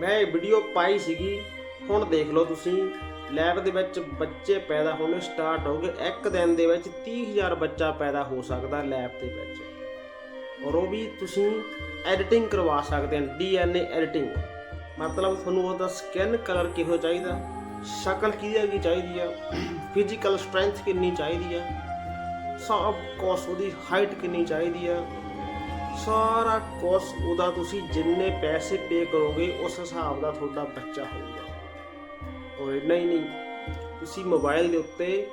ਮੈਂ ਇਹ ਵੀਡੀਓ ਪਾਈ ਸੀਗੀ। ਹੁਣ ਦੇਖ ਲਓ ਤੁਸੀਂ। ਲੈਬ ਦੇ ਵਿੱਚ ਬੱਚੇ ਪੈਦਾ ਹੋਣੇ ਸਟਾਰਟ ਹੋ ਗਏ ਇੱਕ ਦਿਨ ਦੇ ਵਿੱਚ 30000 ਬੱਚਾ ਪੈਦਾ ਹੋ ਸਕਦਾ ਲੈਬ ਦੇ ਵਿੱਚ। ਔਰ ਉਹ ਵੀ ਤੁਸੀਂ ਐਡੀਟਿੰਗ ਕਰਵਾ ਸਕਦੇ ਹੋ। ਡੀਐਨਏ ਐਡੀਟਿੰਗ ਮਤਲਬ ਤੁਹਾਨੂੰ ਉਹਦਾ ਸਕਿਨ ਕਲਰ ਕਿਹੋ ਚਾਹੀਦਾ? ਸ਼ਕਲ ਕਿਹਦੀ ਕੀ ਚਾਹੀਦੀ ਆ? ਫਿਜ਼ੀਕਲ ਸਟਰੈਂਥ ਕਿੰਨੀ ਚਾਹੀਦੀ ਆ? ਸਭ ਕੋਸ ਉਹਦੀ ਹਾਈਟ ਕਿੰਨੀ ਚਾਹੀਦੀ ਆ? ਸਾਰਾ ਕੋਸ ਉਹਦਾ ਤੁਸੀਂ ਜਿੰਨੇ ਪੈਸੇ ਪੇ ਕਰੋਗੇ, ਉਸ ਹਿਸਾਬ ਦਾ ਤੁਹਾਡਾ ਬੱਚਾ ਹੋਊਗਾ। ਔਰ ਇੰਨਾ ਹੀ ਨਹੀਂ। ਤੁਸੀਂ ਮੋਬਾਈਲ ਦੇ ਉੱਤੇ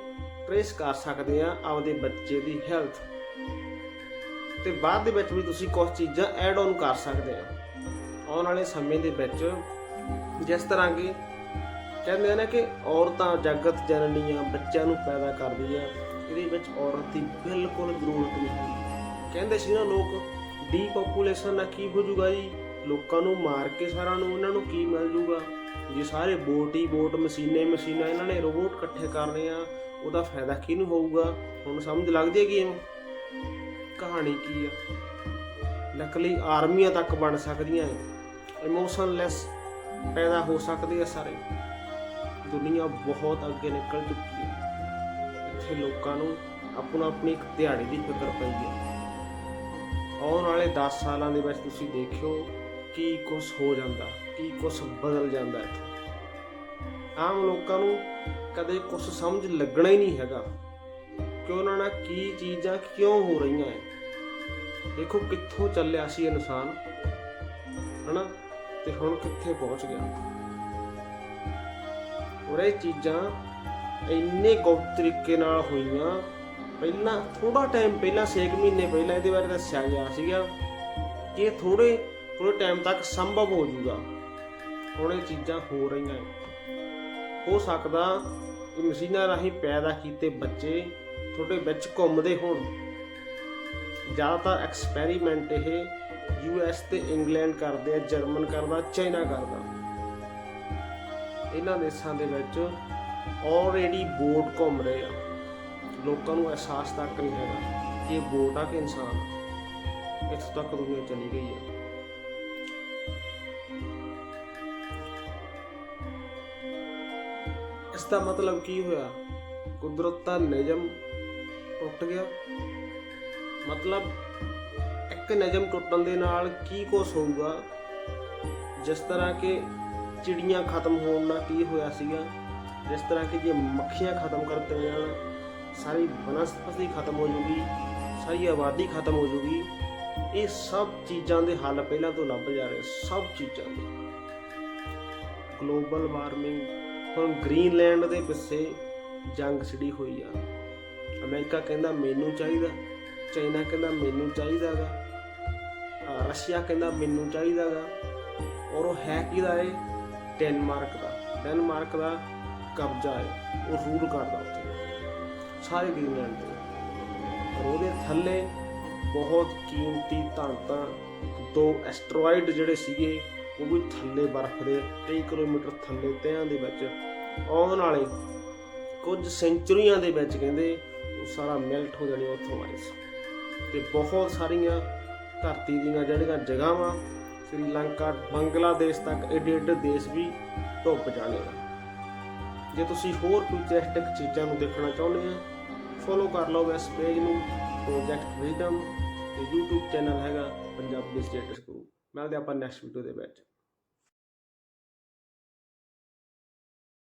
ਟ੍ਰੇਸ ਕਰ ਸਕਦੇ ਆ ਆਪਦੇ ਬੱਚੇ ਦੀ ਹੈਲਥ ਤੇ ਬਾਅਦ ਦੇ ਵਿੱਚ ਵੀ ਤੁਸੀਂ ਕੁਝ ਚੀਜ਼ਾਂ ਐਡ ਆਨ ਕਰ ਸਕਦੇ ਆ। ਆਉਣ ਵਾਲੇ ਸਮੇਂ ਦੇ ਵਿੱਚ ਜਿਸ ਤਰ੍ਹਾਂ ਕਿ ਕਹਿੰਦੇ ਆ ਨਾ ਕਿ ਔਰਤਾਂ ਜਗਤ ਜਨਨੀਆਂ ਬੱਚਿਆਂ ਨੂੰ ਪੈਦਾ ਕਰਦੀਆਂ ਇਹਦੇ ਵਿੱਚ ਔਰਤ ਦੀ ਬਿਲਕੁਲ ਜ਼ਰੂਰਤ ਨਹੀਂ ਕਹਿੰਦੇ ਸੀ ਨਾ ਲੋਕ ਡੀਪੋਪੂਲੇਸ਼ਨ ਨਾਲ ਕੀ ਹੋ ਜਾਊਗਾ ਜੀ? ਲੋਕਾਂ ਨੂੰ ਮਾਰ ਕੇ ਸਾਰਿਆਂ ਨੂੰ ਉਹਨਾਂ ਨੂੰ ਕੀ ਮਿਲ ਜੂਗਾ ਜੇ ਸਾਰੇ ਬੋਟ ਹੀ ਬੋਟ ਮਸ਼ੀਨੇ ਮਸ਼ੀਨਾਂ ਇਹਨਾਂ ਨੇ ਰੋਬੋਟ ਇਕੱਠੇ ਕਰਨੇ ਆ, ਉਹਦਾ ਫਾਇਦਾ ਕਿਹਨੂੰ ਹੋਊਗਾ? ਹੁਣ ਸਮਝ ਲੱਗਦੀ ਹੈ ਗੇਮ ਕਹਾਣੀ ਕੀ ਆ? ਨਕਲੀ ਆਰਮੀਆਂ ਤੱਕ ਬਣ ਸਕਦੀਆਂ ਇਮੋਸ਼ਨਲੈਸ ਪੈਦਾ ਹੋ ਸਕਦੇ ਆ ਸਾਰੇ। ਦੁਨੀਆ ਬਹੁਤ ਅੱਗੇ ਨਿਕਲ ਚੁੱਕੀ ਹੈ। ਇੱਥੇ ਲੋਕਾਂ ਨੂੰ ਆਪਣਾ ਆਪਣੀ ਇੱਕ ਦਿਹਾੜੀ ਦੀ ਫਿਕਰ ਪਈ ਹੈ। ਆਉਣ ਵਾਲੇ 10 ਸਾਲਾਂ ਦੇ ਵਿੱਚ ਤੁਸੀਂ ਦੇਖਿਓ ਕੀ ਕੁਝ ਹੋ ਜਾਂਦਾ, ਕੀ ਕੁਝ ਬਦਲ ਜਾਂਦਾ ਇੱਥੇ। ਆਮ ਲੋਕਾਂ ਨੂੰ ਕਦੇ ਕੁਝ ਸਮਝ ਲੱਗਣਾ ਹੀ ਨਹੀਂ ਹੈਗਾ ਕਿ ਉਹਨਾਂ ਨਾਲ ਕੀ ਚੀਜ਼ਾਂ ਕਿਉਂ ਹੋ ਰਹੀਆਂ ਹੈ ਦੇਖੋ ਕਿੱਥੋਂ ਚੱਲਿਆ ਸੀ ਇਨਸਾਨ, ਹਨਾ? ਤੇ ਹੁਣ ਕਿੱਥੇ ਪਹੁੰਚ ਗਿਆ? ਔਰ ਇਹ ਚੀਜ਼ਾਂ ਇੰਨੇ ਗੁਪਤ ਤਰੀਕੇ ਨਾਲ ਹੋਈਆਂ ਪਹਿਲਾਂ ਥੋੜਾ ਟਾਈਮ ਪਹਿਲਾਂ 6 ਮਹੀਨੇ ਪਹਿਲਾਂ ਇਹਦੇ ਬਾਰੇ ਦੱਸਿਆ ਗਿਆ ਸੀਗਾ ਕਿ ਇਹ ਥੋੜੇ ਥੋੜੇ ਟਾਈਮ ਤੱਕ ਸੰਭਵ ਹੋ ਜੂਗਾ ਹੁਣ ਇਹ ਚੀਜ਼ਾਂ ਹੋ ਰਹੀਆਂ ਹੋ ਸਕਦਾ ਕਿ ਮਸ਼ੀਨਾਂ ਰਾਹੀਂ ਪੈਦਾ ਕੀਤੇ ਬੱਚੇ ਤੁਹਾਡੇ ਵਿੱਚ ਘੁੰਮਦੇ ਹੋਣ। ਜ਼ਿਆਦਾਤਰ ਐਕਸਪੈਰੀਮੈਂਟ ਇਹ ਯੂਐਸ ਤੇ ਇੰਗਲੈਂਡ ਕਰਦੇ ਆ ਜਰਮਨ ਕਰਦਾ ਚਾਈਨਾ ਕਰਦਾ। ਇਹਨਾਂ ਦੇਸ਼ਾਂ ਦੇ ਵਿੱਚ ਆਲਰੇਡੀ ਬੋਟ ਘੁੰਮ ਰਹੇ ਆ। ਲੋਕਾਂ ਨੂੰ ਅਹਿਸਾਸ ਤੱਕ ਨਹੀਂ ਹੈਗਾ ਕਿ ਇਹ ਬੋਟ ਆ ਕਿ ਇਨਸਾਨ ਆ। ਇੱਥੋਂ ਤੱਕ ਦੁਨੀਆ ਚਲੀ ਗਈ ਹੈ ਇਸ ਦਾ ਮਤਲਬ ਕੀ ਹੋਇਆ? ਕੁਦਰਤ ਦਾ ਨਿਯਮ ਟੁੱਟ ਗਿਆ। ਮਤਲਬ ਇੱਕ ਨਿਯਮ ਟੁੱਟਣ ਦੇ ਨਾਲ ਕੀ ਕੁਛ ਹੋਊਗਾ? ਜਿਸ ਤਰ੍ਹਾਂ ਕਿ ਚਿੜੀਆਂ ਖਤਮ ਹੋਣ ਨਾਲ ਕੀ ਹੋਇਆ ਸੀਗਾ? ਜਿਸ ਤਰ੍ਹਾਂ ਕਿ ਜੇ ਮੱਖੀਆਂ ਖਤਮ ਕਰਤੇ ਜਾਣ ਸਾਰੀ ਬਨਸਪਤੀ ਖਤਮ ਹੋ ਜੂਗੀ, ਸਾਰੀ ਆਬਾਦੀ ਖਤਮ ਹੋ ਜੂਗੀ। ਇਹ ਸਭ ਚੀਜ਼ਾਂ ਦੇ ਹੱਲ ਪਹਿਲਾਂ ਤੋਂ ਲੱਭ ਜਾ ਰਹੇ, ਸਭ ਚੀਜ਼ਾਂ ਦੇ। ਗਲੋਬਲ ਵਾਰਮਿੰਗ ਹੁਣ ਗ੍ਰੀਨਲੈਂਡ ਦੇ ਪਿੱਛੇ ਜੰਗ ਛਿੜੀ ਹੋਈ ਆ। ਅਮਰੀਕਾ ਕਹਿੰਦਾ ਮੈਨੂੰ ਚਾਹੀਦਾ, ਚਾਈਨਾ ਕਹਿੰਦਾ ਮੈਨੂੰ ਚਾਹੀਦਾਗਾ। ਰਸ਼ੀਆ ਕਹਿੰਦਾ ਮੈਨੂੰ ਚਾਹੀਦਾਗਾ। ਔਰ ਉਹ ਹੈ ਕਿਹਦਾ ਏ ਡੈਨਮਾਰਕ ਦਾ। ਡੈਨਮਾਰਕ ਦਾ ਕਬਜ਼ਾ ਹੈ, ਉਹ ਰੂਲ ਕਰਦਾ ਉੱਥੇ। ਸਾਰੇ ਗ੍ਰੀਨਲੈਂਡ ਤੇ ਔਰ ਉਹਦੇ ਥੱਲੇ ਬਹੁਤ ਕੀਮਤੀ ਧਨਤਾਂ ਦੋ ਐਸਟਰੋਇਡ ਜਿਹੜੇ ਸੀਗੇ, ਉਹ ਵੀ ਥੱਲੇ ਬਰਫ਼ ਦੇ ਕਈ ਕਿਲੋਮੀਟਰ ਥੱਲੇ ਤਹਿਆਂ ਦੇ ਵਿੱਚ। ਆਉਣ ਵਾਲੇ ਕੁਝ ਸੈਂਚਰੀਆਂ ਦੇ ਵਿੱਚ ਕਹਿੰਦੇ ਉਹ ਸਾਰਾ ਮੈਲਟ ਹੋ ਜਾਣੀ ਉੱਥੋਂ ਆਏ ਸੀ ਤੇ ਬਹੁਤ ਸਾਰੀਆਂ ਧਰਤੀ ਦੀਆਂ ਜਿਹੜੀਆਂ ਜਗ੍ਹਾਵਾਂ, ਸ੍ਰੀਲੰਕਾ, ਬੰਗਲਾਦੇਸ਼ ਤੱਕ ਏਡੇ ਏਡੇ ਦੇਸ਼ ਵੀ ਧੁੱਪ ਜਾਣੇ ਆ ਜੇ ਤੁਸੀਂ ਹੋਰ ਫਿਊਚਰਿਸਟਿਕ ਚੀਜ਼ਾਂ ਨੂੰ ਦੇਖਣਾ ਚਾਹੁੰਦੇ ਆ ਫੋਲੋ ਕਰ ਲਓ ਇਸ ਪੇਜ ਨੂੰ ਪ੍ਰੋਜੈਕਟ ਵਿਜ਼ਡਮ ਤੇ YouTube ਚੈਨਲ ਹੈਗਾ, ਪੰਜਾਬੀ ਸਟੇਟਸ ਗੁਰੂ ਮਿਲਦੇ ਆਪਾਂ ਨੈਕਸਟ ਵੀਡੀਓ ਦੇ ਵਿੱਚ।